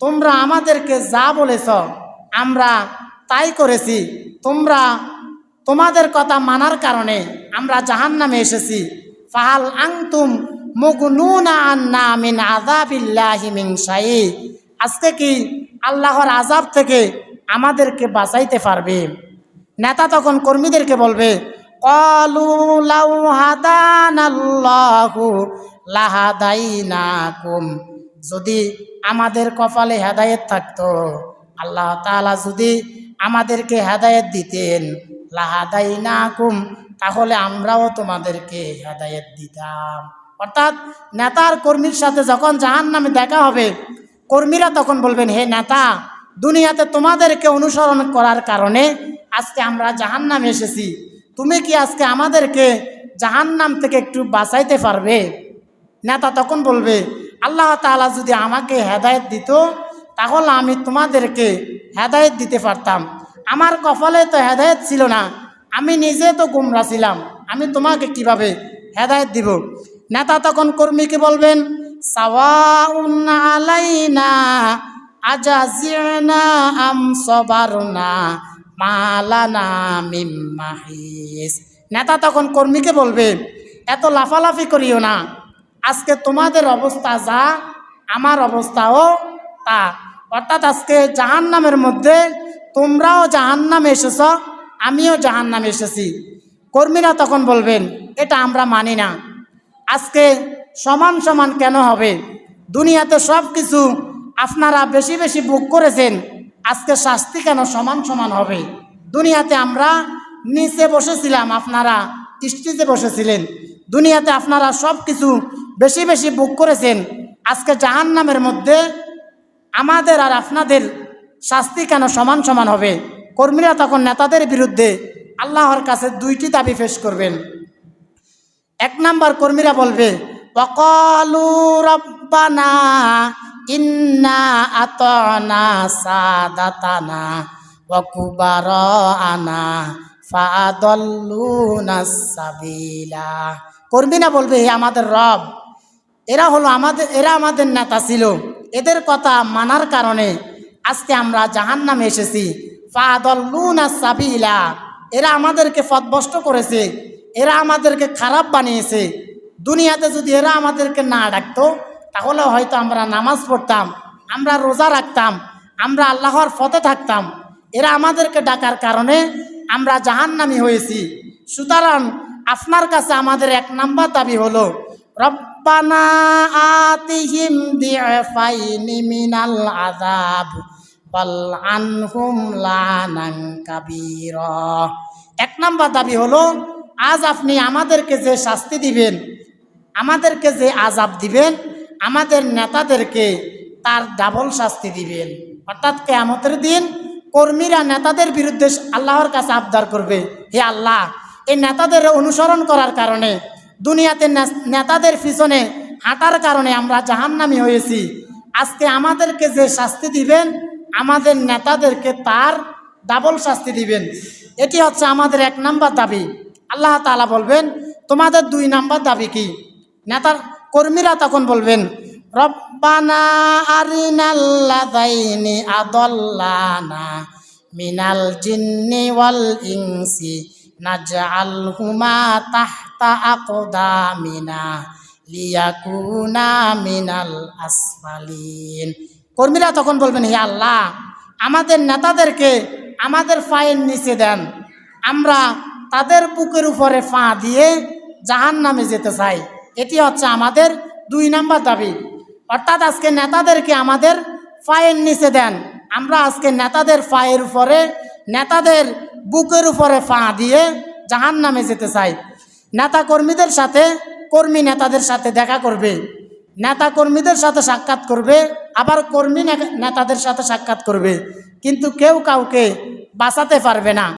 তোমরা আমাদেরকে যা বলেছ, আমরা তাই করেছি। তোমরা তোমাদের কথা মানার কারণে আমরা জাহান নামে এসেছি। ফাহাল আংতুম আজকে কি আল্লাহর আজাব থেকে আমাদেরকে বাঁচাইতে পারবে? নেতা তখন কর্মীদেরকে বলবে, কলু লাহাদাইনাকুম যদি আমাদের কপালে হেদায়েত থাকতো, আল্লাহ তাআলা যদি আমাদেরকে হেদায়েত দিতেন লাহাদাই না কুম তাহলে আমরাও তোমাদেরকে হেদায়েত দিতাম। অর্থাৎ নেতার কর্মীর সাথে যখন জাহান নামে দেখা হবে, কর্মীরা তখন বলবেন, হে নেতা, দুনিয়াতে তোমাদেরকে অনুসরণ করার কারণে আজকে আমরা জাহান নামে এসেছি। তুমি কি আজকে আমাদেরকে জাহান নাম থেকে একটু বাঁচাইতে পারবে? নেতা তখন বলবে আল্লাহ তাআলা যদি আমাকে হেদায়ত দিত, তাহলে আমি তোমাদেরকে হেদায়েত দিতে পারতাম। আমার কপালে তো হেদায়ত ছিল না, আমি নিজে তো গুমরা ছিলাম, আমি তোমাকে কীভাবে হেদায়েত দিব? নেতা তখন কর্মীকে বলবেন মালানা নেতা তখন কর্মীকে বলবে, এত লাফালাফি করিও না আজকে তোমাদের অবস্থা যা, আমার অবস্থাও তা। অর্থাৎ আজকে জাহান নামের মধ্যে তোমরাও জাহান নামে এসেছ, আমিও জাহান নামে এসেছি। কর্মীরা তখন বলবেন, এটা আমরা মানি না। আজকে সমান সমান কেন হবে? দুনিয়াতে সব কিছু আপনারা বেশি বেশি বুক করেছেন, আজকে শাস্তি কেন সমান সমান হবে? দুনিয়াতে আমরা নিচে বসেছিলাম, আপনারা স্টেজে বসেছিলেন। দুনিয়াতে আপনারা সব কিছু বেশি বেশি বুক করেছেন, আজকে জাহান নামের মধ্যে আমাদের আর আপনাদের শাস্তি কেন সমান সমান হবে? কর্মীরা তখন নেতাদের বিরুদ্ধে আল্লাহর কাছে দুইটি দাবি পেশ করবেন। এক নাম্বার কর্মীরা বলবে অকলু রব্বানা ইন্না আতনা সাদাতানা ওকুবার আনা ফাদল্লুনা সাবিলা। কর্মীরা বলবে, হে আমাদের রব এরা হলো আমাদের, এরা আমাদের নেতা ছিল। এদের কথা মানার কারণে আজকে আমরা জাহান নামে এসেছি ফাদল্লুনা এরা আমাদেরকে ফদবষ্ট করেছে। এরা আমাদেরকে খারাপ বানিয়েছে। দুনিয়াতে যদি এরা আমাদেরকে না ডাকতো, তাহলে হয়তো আমরা নামাজ পড়তাম, আমরা রোজা রাখতাম, আমরা আল্লাহর ফতে থাকতাম। এরা আমাদেরকে ডাকার কারণে আমরা জাহান্নামি হয়েছি। সুতরাং আপনার কাছে আমাদের এক নাম্বার দাবি হলো রব্বানা আতিহিম দিফাইনি মিনাল আযাব বাল এক নাম্বার দাবি হলো, আজ আপনি আমাদেরকে যে শাস্তি দিবেন, আমাদেরকে যে আজাব দিবেন, আমাদের নেতাদেরকে তার ডাবল শাস্তি দিবেন। অর্থাৎ কেয়ামতের দিন কর্মীরা নেতাদের বিরুদ্ধে আল্লাহর কাছে আবদার করবে, হে আল্লাহ, এই নেতাদের অনুসরণ করার কারণে দুনিয়াতে নেতাদের পিছনে হাঁটার কারণে আমরা জাহান্নামি হয়েছি। আজকে আমাদেরকে যে শাস্তি দিবেন, আমাদের নেতাদেরকে তার ডাবল শাস্তি দিবেন। এটি হচ্ছে আমাদের এক নাম্বার দাবি। আল্লাহ তাআলা বলবেন, তোমাদের দুই নাম্বার দাবি কি? নেতার কর্মীরা তখন বলবেন, রব্বানা ইনসি, নাজআলহুমা তাহতা আকদামিনা লিয়াকুনা মিনাল আসফালিন। কর্মীরা তখন বলবেন, হে আল্লাহ, আমাদের নেতাদেরকে আমাদের ফাইন নিচে দেন। আমরা তাদের বুকের উপরে ফা দিয়ে জাহান নামে যেতে চাই। এটি হচ্ছে আমাদের দুই নাম্বার দাবি। অর্থাৎ আজকে নেতাদেরকে আমাদের ফাইন নিচে দেন। আমরা আজকে নেতাদের ফায়ের উপরে, নেতাদের বুকের উপরে ফা দিয়ে জাহান নামে যেতে চাই। নেতা কর্মীদের সাথে, কর্মী নেতাদের সাথে দেখা করবে। নেতা কর্মীদের সাথে সাক্ষাৎ করবে, আবার কর্মী নেতাদের সাথে সাক্ষাৎ করবে। কিন্তু কেউ কাউকে বাঁচাতে পারবে না।